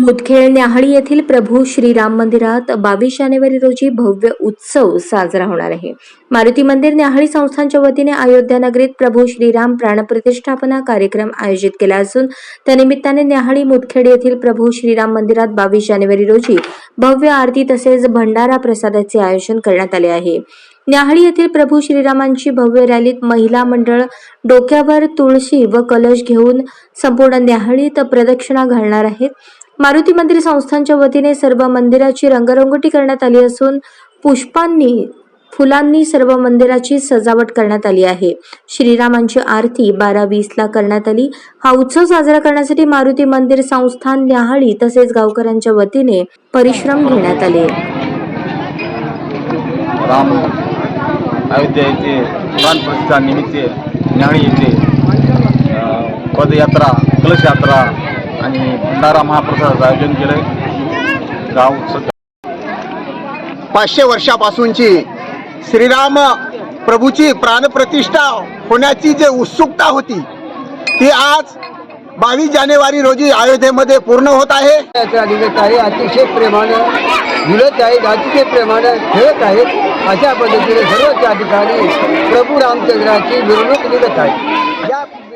मुदखेळ न्याहाळी येथील प्रभू श्रीराम मंदिरात बावीस जानेवारी रोजी भव्य उत्सव साजरा होणार आहे. मारुती मंदिर न्याहाळी संस्थांच्या वतीने अयोध्या नगरीत प्रभू श्रीराम प्राणप्रतिष्ठापना कार्यक्रम आयोजित केला असून त्यानिमित्ताने न्याहाळी मुदखेड येथील प्रभू श्रीराम मंदिरात बावीस जानेवारी रोजी भव्य आरती तसेच भंडारा प्रसादाचे आयोजन करण्यात आले आहे. न्याहाळी येथील प्रभू श्रीरामांची भव्य रॅलीत महिला मंडळ डोक्यावर तुळशी व कलश घेऊन संपूर्ण न्याहाळीत प्रदक्षिणा घालणार आहेत. मारुती मंदिर संस्थांच्या वतीने सर्व मंदिराची रंगरंगोटी करण्यात आली असून पुष्पांनी फुलांनी सर्व मंदिराची सजावट करण्यात आली आहे. श्रीरामांची आरती बारा वीसला करण्यात आली. हा उत्सव साजरा करण्यासाठी मारुती मंदिर संस्थान न्याहाळी तसेच गावकऱ्यांच्या वतीने परिश्रम घेण्यात आले. राम अयोध्या येथे पुराण प्रतिष्ठा निमित्त न्याहाळी येथे पदयात्रा कलशयात्रा आणि भंडारा महाप्रसादाचं आयोजन केलं गाव सध्या पाचशे वर्षापासूनची श्रीराम प्रभूची प्राणप्रतिष्ठा होण्याची जे उत्सुकता होती ती आज बावीस जानेवारी रोजी अयोध्येमध्ये पूर्ण होत आहे. यात्रा निघत आहे अतिशय प्रेमानं झुलत आहेत अतिशय प्रेमानं खेळत आहेत. अशा पद्धतीने सर्व त्या ठिकाणी प्रभू रामचंद्राची मिरवणूक निघत आहे. या